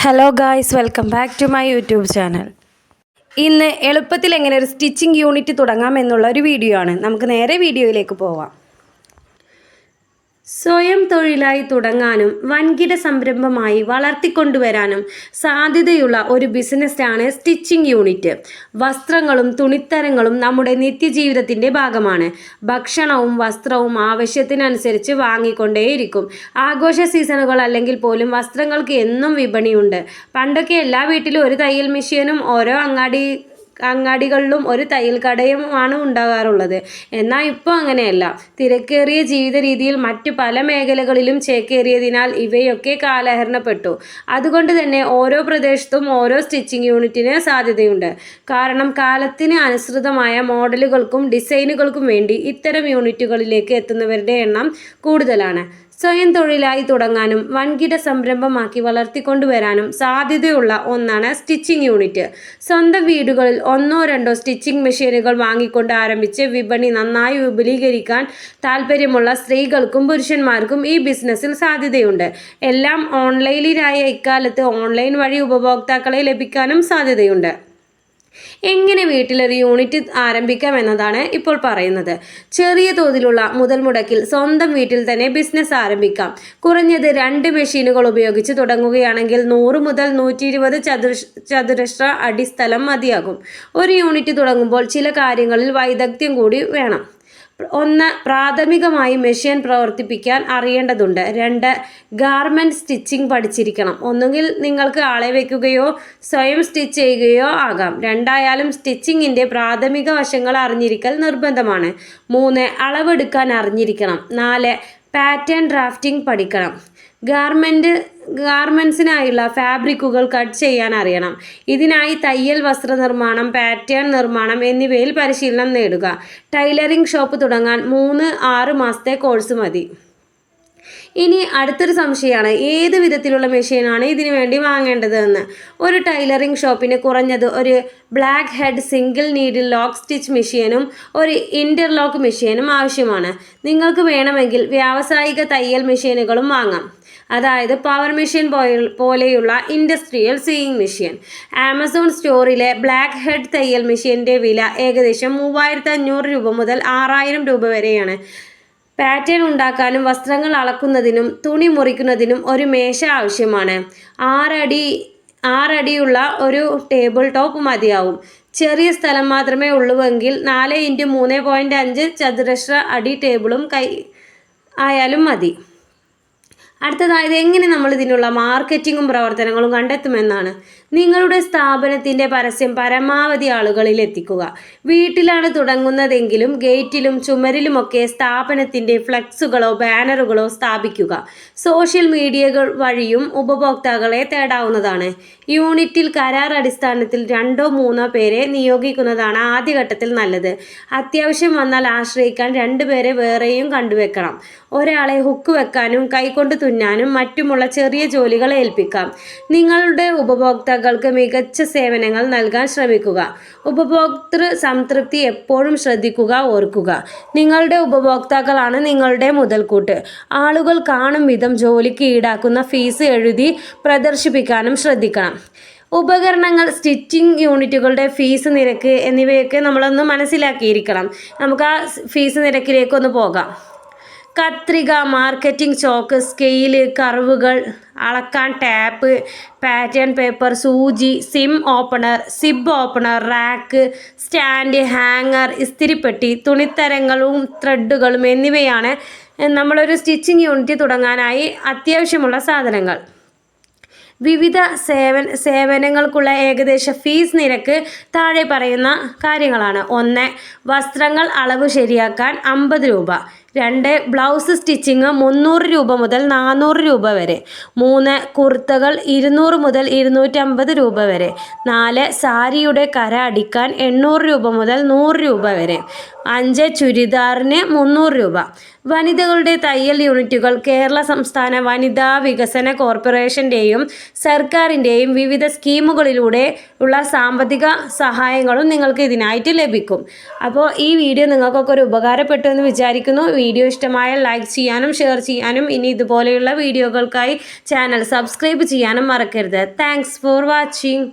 Hello guys welcome back to my YouTube channel ഇന്ന് എളുപ്പത്തിൽ എങ്ങനെ ഒരു സ്റ്റിച്ചിങ് യൂണിറ്റ് തുടങ്ങാം എന്നുള്ള ഒരു വീഡിയോ ആണ്. നമുക്ക് നേരെ വീഡിയോയിലേക്ക് പോവാം. സ്വയം തൊഴിലായി തുടങ്ങാനും വൻകിട സംരംഭമായി വളർത്തിക്കൊണ്ടുവരാനും സാധ്യതയുള്ള ഒരു ബിസിനസ്സാണ് സ്റ്റിച്ചിങ് യൂണിറ്റ്. വസ്ത്രങ്ങളും തുണിത്തരങ്ങളും നമ്മുടെ നിത്യജീവിതത്തിന്റെ ഭാഗമാണ്. ഭക്ഷണവും വസ്ത്രവും ആവശ്യത്തിനനുസരിച്ച് വാങ്ങിക്കൊണ്ടേയിരിക്കും. ആഘോഷ സീസണുകൾ അല്ലെങ്കിൽ പോലും വസ്ത്രങ്ങൾക്ക് എന്നും വിപണിയുണ്ട്. പണ്ടൊക്കെ എല്ലാ വീട്ടിലും ഒരു തയ്യൽ മെഷീനും ഓരോ അങ്ങാടി അങ്ങാടികളിലും ഒരു തയ്യൽ കടയുമാണ് ഉണ്ടാകാറുള്ളത്. എന്നാൽ ഇപ്പോൾ അങ്ങനെയല്ല. തിരക്കേറിയ ജീവിത രീതിയിൽ മറ്റു പല മേഖലകളിലും ചേക്കേറിയതിനാൽ ഇവയൊക്കെ കാലഹരണപ്പെട്ടു. അതുകൊണ്ട് തന്നെ ഓരോ പ്രദേശത്തും ഓരോ സ്റ്റിച്ചിങ് യൂണിറ്റിന് സാധ്യതയുണ്ട്. കാരണം കാലത്തിന് അനുസൃതമായ മോഡലുകൾക്കും ഡിസൈനുകൾക്കും വേണ്ടി ഇത്തരം യൂണിറ്റുകളിലേക്ക് എത്തുന്നവരുടെ എണ്ണം കൂടുതലാണ്. സ്വയം തൊഴിലായി തുടങ്ങാനും വൻകിട സംരംഭമാക്കി വളർത്തിക്കൊണ്ടുവരാനും സാധ്യതയുള്ള ഒന്നാണ് സ്റ്റിച്ചിങ് യൂണിറ്റ്. സ്വന്തം വീടുകളിൽ ഒന്നോ രണ്ടോ സ്റ്റിച്ചിങ് മെഷീനുകൾ വാങ്ങിക്കൊണ്ട് ആരംഭിച്ച് വിപണി നന്നായി വിപുലീകരിക്കാൻ താല്പര്യമുള്ള സ്ത്രീകൾക്കും പുരുഷന്മാർക്കും ഈ ബിസിനസ്സിൽ സാധ്യതയുണ്ട്. എല്ലാം ഓൺലൈനിലായ ഇക്കാലത്ത് ഓൺലൈൻ വഴി ഉപഭോക്താക്കളെ ലഭിക്കാനും സാധ്യതയുണ്ട്. എങ്ങനെ വീട്ടിലൊരു യൂണിറ്റ് ആരംഭിക്കാം എന്നതാണ് ഇപ്പോൾ പറയുന്നത്. ചെറിയ തോതിലുള്ള മുതൽ മുടക്കിൽ സ്വന്തം വീട്ടിൽ തന്നെ ബിസിനസ് ആരംഭിക്കാം. കുറഞ്ഞത് രണ്ട് മെഷീനുകൾ ഉപയോഗിച്ച് തുടങ്ങുകയാണെങ്കിൽ നൂറ് മുതൽ നൂറ്റി ഇരുപത് ചതുര ചതുരശ്ര അടി സ്ഥലം മതിയാകും. ഒരു യൂണിറ്റ് തുടങ്ങുമ്പോൾ ചില കാര്യങ്ങളിൽ വൈദഗ്ധ്യം കൂടി വേണം. ഒന്ന് പ്രാഥമികമായി മെഷീൻ പ്രവർത്തിപ്പിക്കാൻ അറിയേണ്ടതുണ്ട്. രണ്ട് ഗാർമെന്റ് സ്റ്റിച്ചിങ് പഠിച്ചിരിക്കണം. ഒന്നുകിൽ നിങ്ങൾക്ക് ആളെ വയ്ക്കുകയോ സ്വയം സ്റ്റിച്ച് ചെയ്യുകയോ ആകാം. രണ്ടായാലും സ്റ്റിച്ചിങ്ങിന്റെ പ്രാഥമിക വശങ്ങൾ അറിഞ്ഞിരിക്കൽ നിർബന്ധമാണ്. മൂന്ന് അളവെടുക്കാൻ അറിഞ്ഞിരിക്കണം. നാല് പാറ്റേൺ ഡ്രാഫ്റ്റിംഗ് പഠിക്കണം. ഗാർമെന്റ് ഗാർമെൻസിനായുള്ള ഫാബ്രിക്കുകൾ കട്ട് ചെയ്യാൻ അറിയണം. ഇതിനായി തയ്യൽ വസ്ത്രനിർമ്മാണം പാറ്റേൺ നിർമ്മാണം എന്നിവയിൽ പരിശീലനം നേടുക. ടൈലറിംഗ് ഷോപ്പ് തുടങ്ങാൻ മൂന്ന് ആറ് മാസത്തെ കോഴ്സ് മതി. ഇനി അടുത്തൊരു സംശയമാണ്. ഏത് വിധത്തിലുള്ള മെഷീനാണ് ഇതിനു വേണ്ടി വാങ്ങേണ്ടത് എന്ന്? ഒരു ടൈലറിംഗ് ഷോപ്പിന് കുറഞ്ഞത് ഒരു black head single needle lock stitch മെഷീനും ഒരു ഇന്റർലോക്ക് മെഷീനും ആവശ്യമാണ്. നിങ്ങൾക്ക് വേണമെങ്കിൽ വ്യാവസായിക തയ്യൽ മെഷീനുകളും വാങ്ങാം. അതായത് പവർ മെഷീൻ പോലെയുള്ള ഇൻഡസ്ട്രിയൽ സീയിങ് മെഷീൻ ആമസോൺ സ്റ്റോറിലെ ബ്ലാക്ക് ഹെഡ് തയ്യൽ മെഷീന്റെ വില ഏകദേശം മൂവായിരത്തി രൂപ മുതൽ ആറായിരം രൂപ വരെയാണ്. പാറ്റേൺ ഉണ്ടാക്കാനും വസ്ത്രങ്ങൾ അളക്കുന്നതിനും തുണി മുറിക്കുന്നതിനും ഒരു മേശ ആവശ്യമാണ്. ആറടി ആറടിയുള്ള ഒരു ടേബിൾ ടോപ്പ് മതിയാവും. ചെറിയ സ്ഥലം മാത്രമേ ഉള്ളൂവെങ്കിൽ നാല് ഇന്റു മൂന്ന് പോയിന്റ് അഞ്ച് ചതുരശ്ര അടി ടേബിളും കൈ ആയാലും മതി. അടുത്തതായത് എങ്ങനെ നമ്മൾ ഇതിനുള്ള മാർക്കറ്റിങ്ങും പ്രവർത്തനങ്ങളും കണ്ടെത്തുമെന്നാണ്. നിങ്ങളുടെ സ്ഥാപനത്തിന്റെ പരസ്യം പരമാവധി ആളുകളിൽ എത്തിക്കുക. വീട്ടിലാണ് തുടങ്ങുന്നതെങ്കിലും ഗേറ്റിലും ചുമരിലുമൊക്കെ സ്ഥാപനത്തിന്റെ ഫ്ലെക്സുകളോ ബാനറുകളോ സ്ഥാപിക്കുക. സോഷ്യൽ മീഡിയകൾ വഴിയും ഉപഭോക്താക്കളെ തേടാവുന്നതാണ്. യൂണിറ്റിൽ കരാർ അടിസ്ഥാനത്തിൽ രണ്ടോ മൂന്നോ പേരെ നിയോഗിക്കുന്നതാണ് ആദ്യഘട്ടത്തിൽ നല്ലത്. അത്യാവശ്യം വന്നാൽ ആശ്രയിക്കാൻ രണ്ടുപേരെ വേറെയും കണ്ടുവെക്കണം. ഒരാളെ ഹുക്ക് വെക്കാനും കൈകൊണ്ട് തുന്നാനും മറ്റുമുള്ള ചെറിയ ജോലികൾ ഏൽപ്പിക്കാം. നിങ്ങളുടെ ഉപഭോക്താക്കൾക്ക് മികച്ച സേവനങ്ങൾ നൽകാൻ ശ്രമിക്കുക. ഉപഭോക്തൃ സംതൃപ്തി എപ്പോഴും ശ്രദ്ധിക്കുക ഓർക്കുക. നിങ്ങളുടെ ഉപഭോക്താക്കളാണ് നിങ്ങളുടെ മുതൽക്കൂട്ട്. ആളുകൾ കാണും വിധം ജോലിക്ക് ഈടാക്കുന്ന ഫീസ് എഴുതി പ്രദർശിപ്പിക്കാനും ശ്രദ്ധിക്കണം. ഉപകരണങ്ങൾ സ്റ്റിച്ചിങ് യൂണിറ്റുകളുടെ ഫീസ് നിരക്ക് എന്നിവയൊക്കെ നമ്മളൊന്ന് മനസ്സിലാക്കിയിരിക്കണം. നമുക്ക് ആ ഫീസ് നിരക്കിലേക്കൊന്ന് പോകാം. കത്രിക മാർക്കറ്റിംഗ് ചോക്ക് സ്കെയിൽ കർവുകൾ അളക്കാൻ ടാപ്പ് പാറ്റേൺ പേപ്പർ സൂചി seam opener zip opener rack stand hanger ഇസ്തിരിപ്പെട്ടി തുണിത്തരങ്ങളും ത്രെഡുകളും എന്നിവയാണ് നമ്മളൊരു സ്റ്റിച്ചിങ് യൂണിറ്റ് തുടങ്ങാനായി അത്യാവശ്യമുള്ള സാധനങ്ങൾ. വിവിധ സേവന സേവനങ്ങൾക്കുള്ള ഏകദേശ ഫീസ് നിരക്ക് താഴെ പറയുന്ന കാര്യങ്ങളാണ്. ഒന്ന് വസ്ത്രങ്ങൾ അളവ് ശരിയാക്കാൻ അമ്പത് രൂപ. രണ്ട് ബ്ലൗസ് സ്റ്റിച്ചിങ് മുന്നൂറ് രൂപ മുതൽ നാനൂറ് രൂപ വരെ. മൂന്ന് കുർത്തകൾ ഇരുന്നൂറ് മുതൽ ഇരുന്നൂറ്റമ്പത് രൂപ വരെ. നാല് സാരിയുടെ കര അടിക്കാൻ എണ്ണൂറ് രൂപ മുതൽ നൂറ് രൂപ വരെ. അഞ്ച് ചുരിദാറിന് മുന്നൂറ് രൂപ. വനിതകളുടെ തയ്യൽ യൂണിറ്റുകൾ കേരള സംസ്ഥാന വനിതാ വികസന കോർപ്പറേഷന്റെയും സർക്കാരിന്റെയും വിവിധ സ്കീമുകളിലൂടെ ഉള്ള സാമ്പത്തിക സഹായങ്ങളും നിങ്ങൾക്ക് ഇതിനായിട്ട് ലഭിക്കും. അപ്പോൾ ഈ വീഡിയോ നിങ്ങൾക്കൊക്കെ ഒരു ഉപകാരപ്പെട്ടു എന്ന് വിചാരിക്കുന്നു. വീഡിയോ ഇഷ്ടമായ ലൈക്ക് ചെയ്യാനും ഷെയർ ചെയ്യാനും ഇനി ഇതുപോലെയുള്ള വീഡിയോകൾക്കായി ചാനൽ സബ്സ്ക്രൈബ് ചെയ്യാനും മറക്കരുത്. Thanks for watching